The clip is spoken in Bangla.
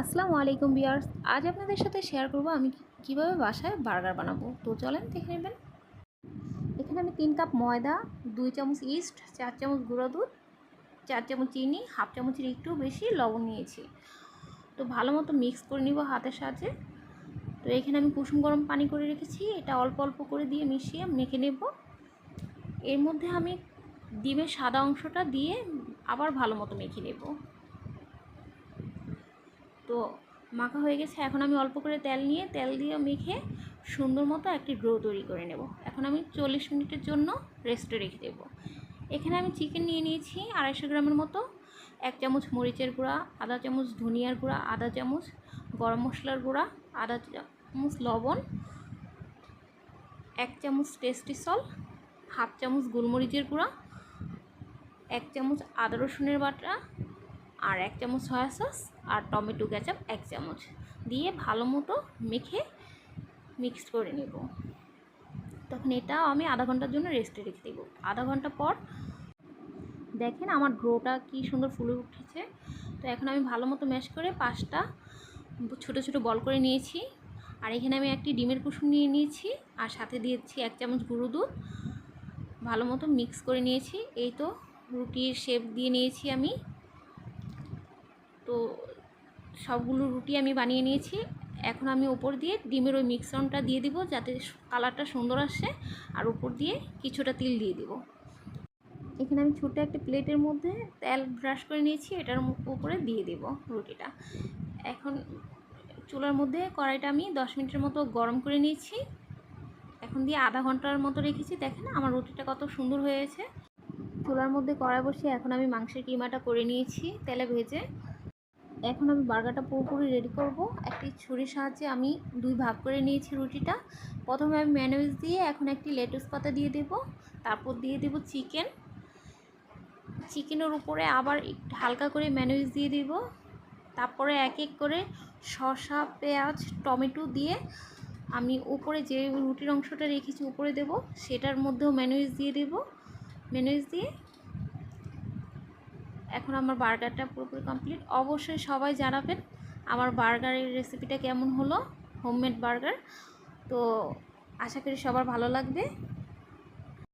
আসসালামু আলাইকুম বিয়ার্স আজ আপনাদের সাথে শেয়ার করব আমি কীভাবে বাসায় বার্গার বানাবো। তো চলেন দেখে নেবেন। এখানে আমি তিন কাপ ময়দা, দুই চামচ ইস্ট, চার চামচ গুঁড়ো দুধ, চার চামচ চিনি, হাফ চামচের একটু বেশি লবণ নিয়েছি। তো ভালো মতো মিক্স করে নিব হাতের সাহায্যে। তো এখানে আমি কুসুম গরম পানি করে রেখেছি। এটা অল্প অল্প করে দিয়ে মিশিয়ে মেখে নেব। এর মধ্যে আমি ডিমের সাদা অংশটা দিয়ে আবার ভালো মতো মেখে নেব। তো মাখা হয়ে গেছে। এখন আমি অল্প করে তেল নিয়ে, তেল দিয়ে মেখে সুন্দর মতো একটি ড্রো তৈরি করে নেব। এখন আমি চল্লিশ মিনিটের জন্য রেস্টে রেখে দেবো। এখানে আমি চিকেন নিয়ে নিয়েছি আড়াইশো গ্রামের মতো। এক চামচ মরিচের গুঁড়া, আধা চামচ ধনিয়ার গুঁড়া, আধা চামচ গরম মশলার গুঁড়া, আধা চামচ লবণ, এক চামচ টেস্টি সল হাফ চামচ গোলমরিচের গুঁড়া, এক চামচ আদা রসুনের বাটা আর এক চামচ সয়া সস আর টমেটো কেচাপ এক চামচ। দিয়ে ভালো মতো মেখে মিক্স করে নেব। তখন এটা আমি আধা ঘণ্টার জন্য রেস্টে রেখে দেবো। আধা ঘণ্টা পর দেখেন আমার ড্রোটা কি সুন্দর ফুলে উঠেছে। তো এখন আমি ভালো মতো ম্যাশ করে পাঁচটা ছোটো ছোটো বল করে নিয়েছি। আর এখানে আমি একটি ডিমের কুসুম নিয়ে নিয়েছি আর সাথে দিয়েছি এক চামচ গুঁড়ো দুধ। ভালো মতো মিক্স করে নিয়েছি। এই তো রুটির শেপ দিয়ে নিয়েছি আমি। তো সবগুলো রুটি আমি বানিয়ে নিয়েছি। এখন আমি ওপর দিয়ে ডিমের ওই মিক্সনটা দিয়ে দিব যাতে কালারটা সুন্দর আসে। আর উপর দিয়ে কিছুটা তিল দিয়ে দিব। এখানে আমি ছোটো একটা প্লেটের মধ্যে তেল ব্রাশ করে নিয়েছি। এটার উপরে দিয়ে দেব রুটিটা। এখন চুলার মধ্যে কড়াইটা আমি দশ মিনিটের মতো গরম করে নিয়েছি। এখন দিয়ে আধা ঘণ্টার মতো রেখেছি। দেখেন আমার রুটিটা কত সুন্দর হয়েছে। চুলার মধ্যে কড়াই বসিয়ে এখন আমি মাংসের কিমাটা করে নিয়েছি তেলে ভেজে। এখন আমি বার্গারটা পুরোপুরি রেডি করব। একটি ছুরির সাহায্যে আমি দুই ভাগ করে নিয়েছি রুটিটা। প্রথমে আমি ম্যানোয়েজ দিয়ে এখন একটি লেটুস পাতা দিয়ে দেব। তারপর দিয়ে দেব চিকেন চিকেনের উপরে আবার একটু হালকা করে ম্যানোয়েজ দিয়ে দিব। তারপরে এক এক করে শসা, পেঁয়াজ, টমেটো দিয়ে আমি উপরে যে রুটির অংশটা রেখেছি উপরে দেব, সেটার মধ্যেও ম্যানোয়েজ দিয়ে দেব। ম্যানোয়েজ দিয়ে এখন আমার বার্গারটা পুরোপুরি কমপ্লিট। অবশ্যই সবাই জানাবেন আমার বার্গারের রেসিপিটা কেমন হলো হোমমেড বার্গার। তো আশা করি সবার ভালো লাগবে।